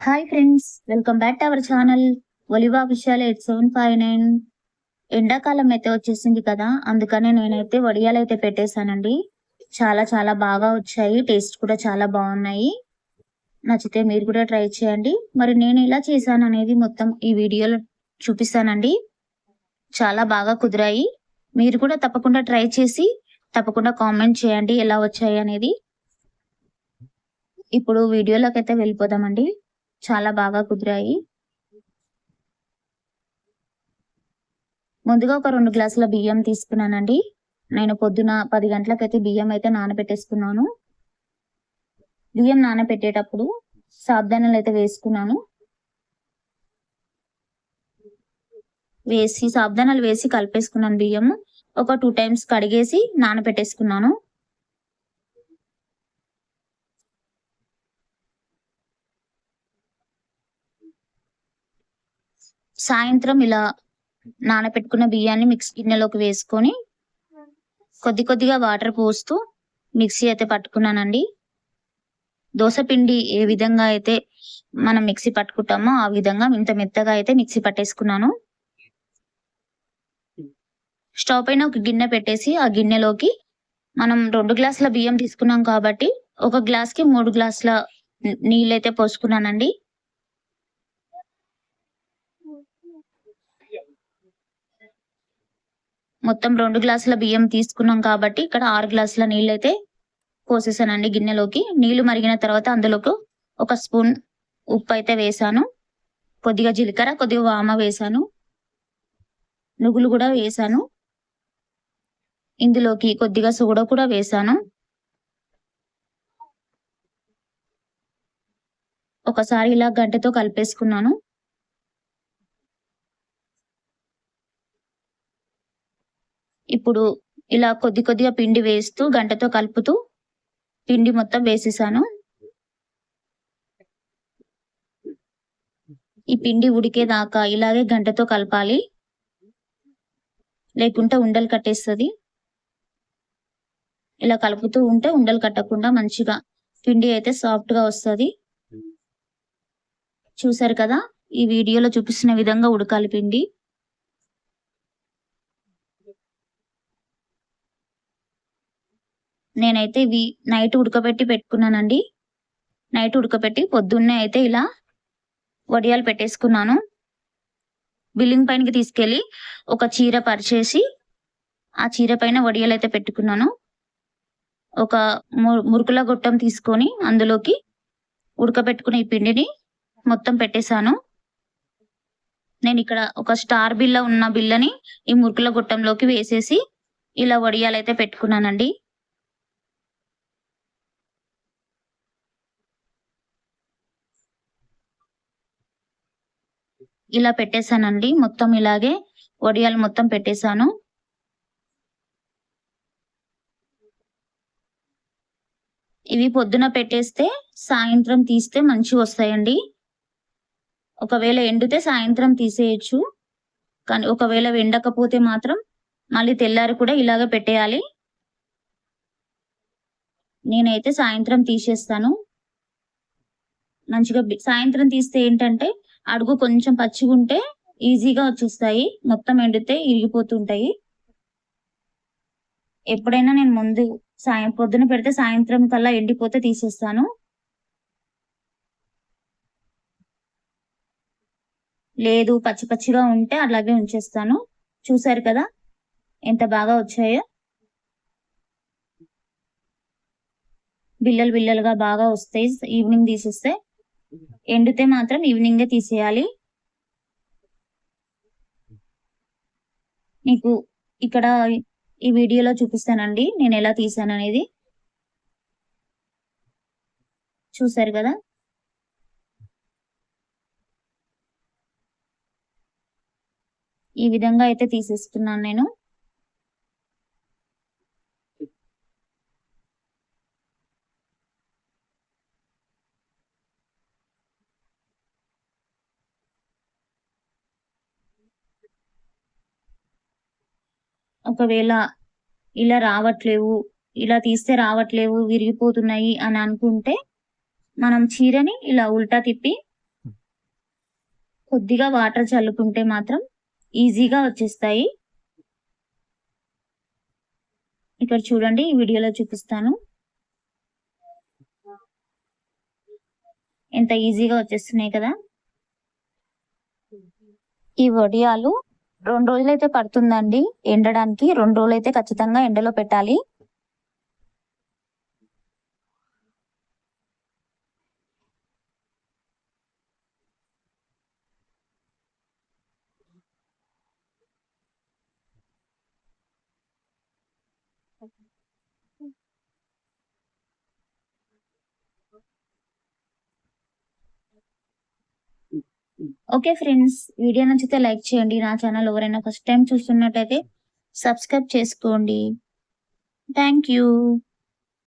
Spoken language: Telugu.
Hi friends welcome back to our channel ఒలివా విషయాలు ఎయిట్ సెవెన్ ఫైవ్ నైన్ ఎండాకాలం అయితే వచ్చేసింది కదా అందుకనే నేనైతే వడియాలు అయితే పెట్టేశానండి. చాలా చాలా బాగా వచ్చాయి. టేస్ట్ కూడా చాలా బాగున్నాయి. నచ్చితే మీరు కూడా ట్రై చేయండి. మరి నేను ఎలా చేశాను అనేది మొత్తం ఈ వీడియోలో చూపిస్తానండి. చాలా బాగా కుదిరాయి. మీరు కూడా తప్పకుండా ట్రై చేసి తప్పకుండా కామెంట్ చేయండి ఎలా వచ్చాయి అనేది. ఇప్పుడు వీడియోలోకి అయితే వెళ్ళిపోదామండి. చాలా బాగా కుదిరాయి. ముందుగా ఒక రెండు గ్లాసుల బియ్యం తీసుకున్నానండి. నేను పొద్దున పది గంటలకైతే బియ్యం అయితే నానబెట్టేసుకున్నాను. బియ్యం నానబెట్టేటప్పుడు సాబ్దానాలు అయితే వేసుకున్నాను. వేసి సాబ్దానాలు వేసి కలిపేసుకున్నాను బియ్యము. ఒక టూ టైమ్స్ కడిగేసి నానబెట్టేసుకున్నాను. సాయంత్రం ఇలా నానబెట్టుకున్న బియ్యాన్ని మిక్స్ గిన్నెలోకి వేసుకొని కొద్ది కొద్దిగా వాటర్ పోస్తూ మిక్సీ అయితే పట్టుకున్నానండి. దోశ పిండి ఏ విధంగా అయితే మనం మిక్సీ పట్టుకుంటామో ఆ విధంగా ఇంత మెత్తగా అయితే మిక్సీ పట్టేసుకున్నాను. స్టవ్ పైన ఒక గిన్నె పెట్టేసి ఆ గిన్నెలోకి మనం రెండు గ్లాసుల బియ్యం తీసుకున్నాం కాబట్టి ఒక గ్లాస్కి మూడు గ్లాసుల నీళ్ళైతే పోసుకున్నానండి. మొత్తం రెండు గ్లాసుల బియ్యం తీసుకున్నాం కాబట్టి ఇక్కడ ఆరు గ్లాసుల నీళ్ళు అయితే పోసేసానండి గిన్నెలోకి. నీళ్ళు మరిగిన తర్వాత అందులోకి ఒక స్పూన్ ఉప్పు అయితే వేసాను. కొద్దిగా జీలకర్ర కొద్దిగా వామ వేసాను. నువ్వులు కూడా వేసాను. ఇందులోకి కొద్దిగా సోడ కూడా వేసాను. ఒకసారి ఇలా గంటతో కలిపేసుకున్నాను. ఇప్పుడు ఇలా కొద్ది కొద్దిగా పిండి వేస్తూ గంటతో కలుపుతూ పిండి మొత్తం వేసేసాను. ఈ పిండి ఉడికేదాకా ఇలాగే గంటతో కలపాలి. లేకుంటే ఉండలు కట్టేస్తుంది. ఇలా కలుపుతూ ఉంటే ఉండలు కట్టకుండా మంచిగా పిండి అయితే సాఫ్ట్గా వస్తుంది. చూసారు కదా? ఈ వీడియోలో చూపిస్తున్న విధంగా ఉడకాలి పిండి. నేనైతే ఇవి నైట్ ఉడకబెట్టి పెట్టుకున్నానండి. నైట్ ఉడకబెట్టి పొద్దున్నే అయితే ఇలా వడియాలు పెట్టేసుకున్నాను. బిల్లింగ్ పైనకి తీసుకెళ్ళి ఒక చీర పరిచేసి ఆ చీర పైన వడియాలు అయితే పెట్టుకున్నాను. ఒక మురుకుల గొట్టం తీసుకొని అందులోకి ఉడకబెట్టుకున్న ఈ పిండిని మొత్తం పెట్టేశాను. నేను ఇక్కడ ఒక స్టార్ బిల్ల ఉన్న బిల్లని ఈ మురుకుల గొట్టంలోకి వేసేసి ఇలా వడియాలు అయితే పెట్టుకున్నానండి. ఇలా పెట్టేశానండి. మొత్తం ఇలాగే వడియాలు మొత్తం పెట్టేశాను. ఇవి పొద్దున పెట్టేస్తే సాయంత్రం తీస్తే మంచి వస్తాయండి. ఒకవేళ ఎండితే సాయంత్రం తీసేయచ్చు. కానీ ఒకవేళ ఎండకపోతే మాత్రం మళ్ళీ తెల్లారి కూడా ఇలాగ పెట్టేయాలి. నేనైతే సాయంత్రం తీసేస్తాను. మంచిగా సాయంత్రం తీస్తే ఏంటంటే అడుగు కొంచెం పచ్చిగుంటే ఈజీగా వచ్చేస్తాయి. మొత్తం ఎండితే ఇరిగిపోతుంటాయి. ఎప్పుడైనా నేను ముందు సాయం పొద్దున పెడితే సాయంత్రం కల్లా ఎండిపోతే తీసేస్తాను. లేదు పచ్చి పచ్చిగా ఉంటే అలాగే ఉంచేస్తాను. చూసారు కదా ఎంత బాగా వచ్చాయో. బిల్లలు బిల్లలుగా బాగా వస్తాయి. ఈవినింగ్ తీసేస్తే ఎండితే మాత్రం ఈవినింగే తీసేయాలి. మీకు ఇక్కడ ఈ వీడియోలో చూపిస్తానండి నేను ఎలా తీసాను అనేది. చూసారు కదా? ఈ విధంగా అయితే తీసేస్తున్నాను నేను. ఒకవేళ ఇలా రావట్లేవు ఇలా తీస్తే రావట్లేవు విరిగిపోతున్నాయి అని అనుకుంటే మనం చీరని ఇలా ఉల్టా తిప్పి కొద్దిగా వాటర్ చల్లుకుంటే మాత్రం ఈజీగా వచ్చేస్తాయి. ఇక్కడ చూడండి ఈ వీడియోలో చూపిస్తాను. ఎంత ఈజీగా వచ్చేస్తున్నాయి కదా. ఈ వడియాలు రెండు రోజులు అయితే పడుతుందండి. ఎండడానికి రెండు రోజులు అయితే ఖచ్చితంగా ఎండలో పెట్టాలి. ఓకే ఫ్రెండ్స్ వీడియో నచ్చితే లైక్ చేయండి. నా ఛానల్ ఎవరైనా ఫస్ట్ టైం చూస్తున్నట్టయితే సబ్స్క్రైబ్ చేసుకోండి. Thank you